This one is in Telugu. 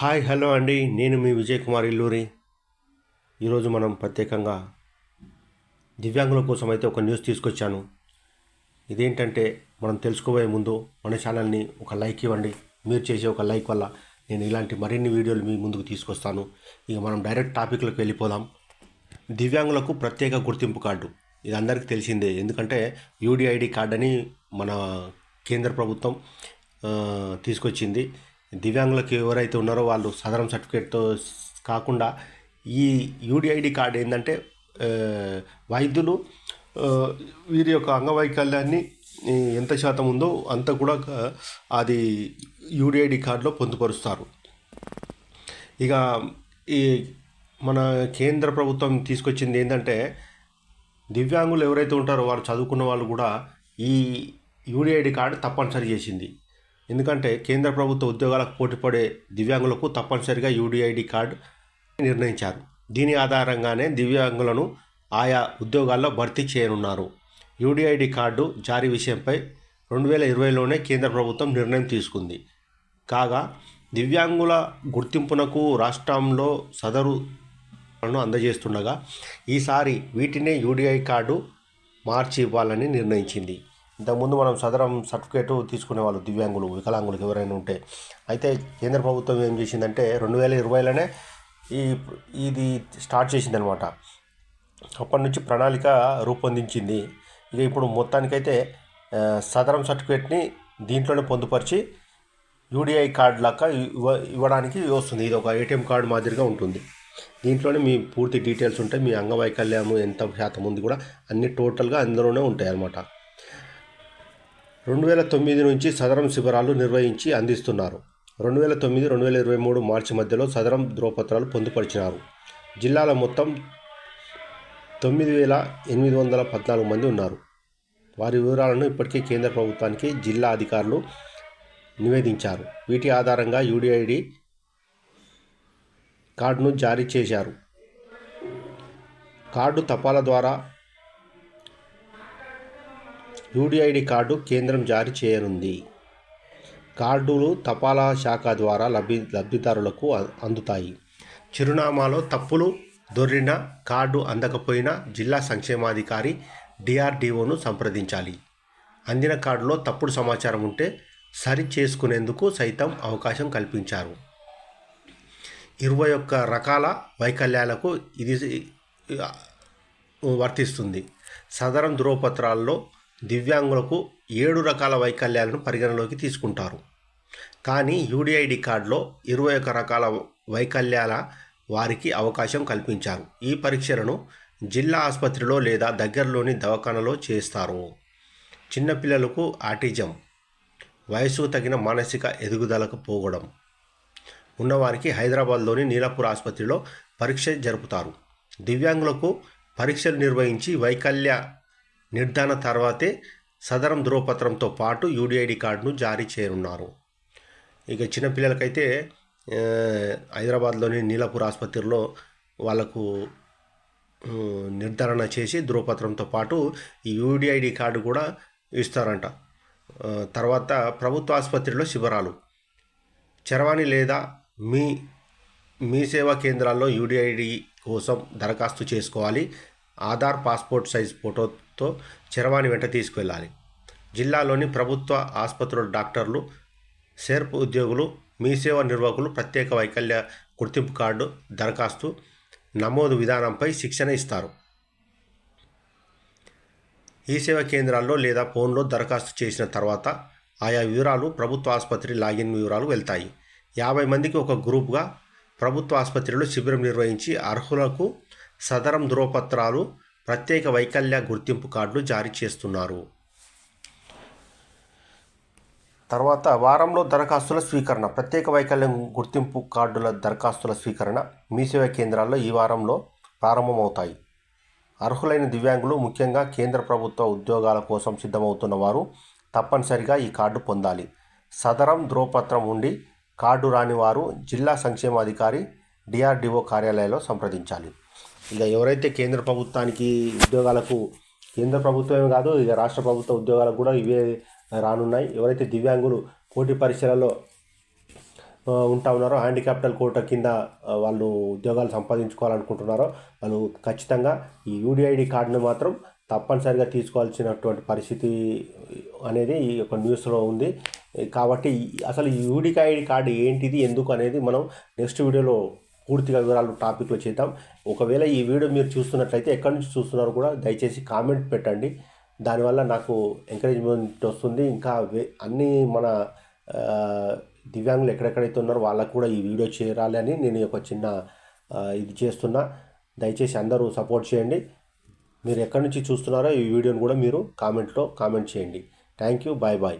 హాయ్ హలో అండి. నేను మీ విజయ్ కుమార్ ఇల్లూరి. ఈరోజు మనం ప్రత్యేకంగా దివ్యాంగుల కోసం అయితే ఒక న్యూస్ తీసుకొచ్చాను. ఇదేంటంటే మనం తెలుసుకోబోయే ముందు మన ఛానల్ని ఒక లైక్ ఇవ్వండి. మీరు చేసే ఒక లైక్ వల్ల నేను ఇలాంటి మరిన్ని వీడియోలు మీ ముందుకు తీసుకొస్తాను. ఇక మనం డైరెక్ట్ టాపిక్లకు వెళ్ళిపోదాం. దివ్యాంగులకు ప్రత్యేక గుర్తింపు కార్డు. ఇది అందరికీ తెలిసిందే. ఎందుకంటే యూడిఐడి కార్డు అని మన కేంద్ర ప్రభుత్వం తీసుకొచ్చింది. దివ్యాంగులకు ఎవరైతే ఉన్నారో వాళ్ళు సదరం సర్టిఫికేట్తో కాకుండా ఈ యూడిఐడి కార్డు ఏంటంటే వైద్యులు వీరి యొక్క అంగవైకల్యాన్ని ఎంత శాతం ఉందో అంత కూడా అది యూడిఐడి కార్డులో పొందుపరుస్తారు. ఇక ఈ మన కేంద్ర ప్రభుత్వం తీసుకొచ్చింది ఏంటంటే దివ్యాంగులు ఎవరైతే ఉంటారో వారు చదువుకున్న వాళ్ళు కూడా ఈ యూడిఐడి కార్డు తప్పనిసరి చేసింది. ఎందుకంటే కేంద్ర ప్రభుత్వ ఉద్యోగాలకు పోటీపడే దివ్యాంగులకు తప్పనిసరిగా యూడిఐడి కార్డు నిర్ణయించారు. దీని ఆధారంగానే దివ్యాంగులను ఆయా ఉద్యోగాల్లో భర్తీ చేయనున్నారు. యూడిఐడి కార్డు జారీ విషయంపై రెండు వేల ఇరవైలోనే కేంద్ర ప్రభుత్వం నిర్ణయం తీసుకుంది. కాగా దివ్యాంగుల గుర్తింపునకు రాష్ట్రంలో సదరు అందజేస్తుండగా ఈసారి వీటినే యూడిఐ కార్డు మార్చి ఇవ్వాలని నిర్ణయించింది. ఇంతకుముందు మనం సదరం సర్టిఫికేట్ తీసుకునే వాళ్ళు దివ్యాంగులు వికలాంగులకు ఎవరైనా ఉంటే. అయితే కేంద్ర ప్రభుత్వం ఏం చేసిందంటే రెండు వేల ఇరవైలోనే ఈ ఇది స్టార్ట్ చేసిందనమాట. అప్పటి నుంచి ప్రణాళిక రూపొందించింది. ఇక ఇప్పుడు మొత్తానికైతే సదరం సర్టిఫికేట్ని దీంట్లోనే పొందుపరిచి యూడిఐ కార్డ్ లాగా ఇవ్వ ఇవ్వడానికి వస్తుంది. ఇది ఒక ఏటీఎం కార్డు మాదిరిగా ఉంటుంది. దీంట్లోనే మీ పూర్తి డీటెయిల్స్ ఉంటాయి. మీ అంగవైకల్యం ఎంత శాతం ఉంది కూడా అన్ని టోటల్గా అందులోనే ఉంటాయి అన్నమాట రెండు వేల తొమ్మిది నుంచి సదరం శిబిరాలు నిర్వహించి అందిస్తున్నారు. రెండు వేల తొమ్మిది రెండు వేల ఇరవై మూడు మార్చి మధ్యలో సదరం ధ్రువపత్రాలు పొందుపరిచినారు. జిల్లాలో మొత్తం తొమ్మిది వేల ఎనిమిది వందల పద్నాలుగు మంది ఉన్నారు. వారి వివరాలను ఇప్పటికే కేంద్ర ప్రభుత్వానికి జిల్లా అధికారులు నివేదించారు. వీటి ఆధారంగా యూడిఐడి కార్డును జారీ చేశారు. కార్డు తపాలా ద్వారా యూడిఐడి కార్డు కేంద్రం జారీ చేయనుంది. కార్డులు తపాలా శాఖ ద్వారా లబ్ధి లబ్ధిదారులకు అందుతాయి. చిరునామాలో తప్పులు దొరిన కార్డు అందకపోయినా జిల్లా సంక్షేమాధికారి డిఆర్డిఓను సంప్రదించాలి. అందిన కార్డులో తప్పుడు సమాచారం ఉంటే సరి చేసుకునేందుకు సైతం అవకాశం కల్పించారు. ఇరవై ఒక్క రకాల వైకల్యాలకు ఇది వర్తిస్తుంది. సదరం ధృవపత్రాల్లో దివ్యాంగులకు ఏడు రకాల వైకల్యాలను పరిగణలోకి తీసుకుంటారు. కానీ యూడిఐడి కార్డులో ఇరవై ఒక్క రకాల వైకల్యాల వారికి అవకాశం కల్పించారు. ఈ పరీక్షలను జిల్లా ఆసుపత్రిలో లేదా దగ్గరలోని దవాఖానలో చేస్తారు. చిన్నపిల్లలకు ఆటిజం వయసుకు తగిన మానసిక ఎదుగుదలకు పోగడం. ఉన్నవారికి హైదరాబాద్లోని నీలాపూర్ ఆసుపత్రిలో పరీక్ష జరుపుతారు. దివ్యాంగులకు పరీక్షలు నిర్వహించి వైకల్య నిర్ధారణ తర్వాతే సదరం ధ్రువపత్రంతో పాటు యూడిఐడి కార్డును జారీ చేయనున్నారు. ఇక చిన్నపిల్లలకైతే హైదరాబాద్లోని నీలాపూర్ ఆసుపత్రిలో వాళ్ళకు నిర్ధారణ చేసి ధ్రువపత్రంతో పాటు ఈ యూడిఐడి కార్డు కూడా ఇస్తారంట. తర్వాత ప్రభుత్వ ఆసుపత్రిలో శిబిరాలు. చరవాణి లేదా మీ మీ సేవా కేంద్రాల్లో యూడిఐడి కోసం దరఖాస్తు చేసుకోవాలి. ఆధార్ పాస్పోర్ట్ సైజ్ ఫోటో తో చరవాణి వెంట తీసుకువెళ్ళాలి జిల్లాలోని ప్రభుత్వ ఆసుపత్రుల డాక్టర్లు సేర్పు ఉద్యోగులు మీ సేవ నిర్వాహకులు ప్రత్యేక వైకల్య గుర్తింపు కార్డు దరఖాస్తు నమోదు విధానంపై శిక్షణ ఇస్తారు. ఈ సేవా కేంద్రాల్లో లేదా ఫోన్లో దరఖాస్తు చేసిన తర్వాత ఆయా వివరాలు ప్రభుత్వ ఆసుపత్రి లాగిన్ వివరాలు వెళ్తాయి. యాభై మందికి ఒక గ్రూప్గా ప్రభుత్వ ఆసుపత్రిలో శిబిరం నిర్వహించి అర్హులకు సదరం ధృవపత్రాలు ప్రత్యేక వైకల్య గుర్తింపు కార్డులు జారీ చేస్తున్నారు. తర్వాత వారంలో దరఖాస్తుల స్వీకరణ. ప్రత్యేక వైకల్యం గుర్తింపు కార్డుల దరఖాస్తుల స్వీకరణ మీసేవ కేంద్రాల్లో ఈ వారంలో ప్రారంభమవుతాయి. అర్హులైన దివ్యాంగులు ముఖ్యంగా కేంద్ర ప్రభుత్వ ఉద్యోగాల కోసం సిద్ధమవుతున్న వారు తప్పనిసరిగా ఈ కార్డు పొందాలి. సదరం ధ్రువపత్రం ఉండి కార్డు రాని వారు జిల్లా సంక్షేమాధికారి డిఆర్డిఓ కార్యాలయంలో సంప్రదించాలి. ఇక ఎవరైతే కేంద్ర ప్రభుత్వానికి ఉద్యోగాలకు కేంద్ర ప్రభుత్వమే కాదు ఇక రాష్ట్ర ప్రభుత్వ ఉద్యోగాలకు కూడా ఇవే రానున్నాయి. ఎవరైతే దివ్యాంగులు పోటీ పరీక్షలలో ఉంటా ఉన్నారో హ్యాండిక్యాప్టల్ కోట కింద వాళ్ళు ఉద్యోగాలు సంపాదించుకోవాలనుకుంటున్నారో వాళ్ళు ఖచ్చితంగా ఈ యూడిఐడి కార్డును మాత్రం తప్పనిసరిగా తీసుకోవాల్సినటువంటి పరిస్థితి అనేది ఈ యొక్క న్యూస్లో ఉంది. కాబట్టి అసలు ఈ యూడిఐడి కార్డు ఏంటిది ఎందుకు అనేది మనం నెక్స్ట్ వీడియోలో పూర్తిగా వివరాలు టాపిక్లో చేద్దాం. ఒకవేళ ఈ వీడియో మీరు చూస్తున్నట్లయితే ఎక్కడి నుంచి చూస్తున్నారో కూడా దయచేసి కామెంట్ పెట్టండి. దానివల్ల నాకు ఎంకరేజ్మెంట్ వస్తుంది. ఇంకా అన్నీ అన్ని మన దివ్యాంగులు ఎక్కడెక్కడైతే ఉన్నారో వాళ్ళకు కూడా ఈ వీడియో చేరాలి అని నేను ఒక చిన్న ఇది చేస్తున్నా. దయచేసి అందరూ సపోర్ట్ చేయండి. మీరు ఎక్కడి నుంచి చూస్తున్నారో ఈ వీడియోని కూడా మీరు కామెంట్లో కామెంట్ చేయండి. Thank you. Bye bye.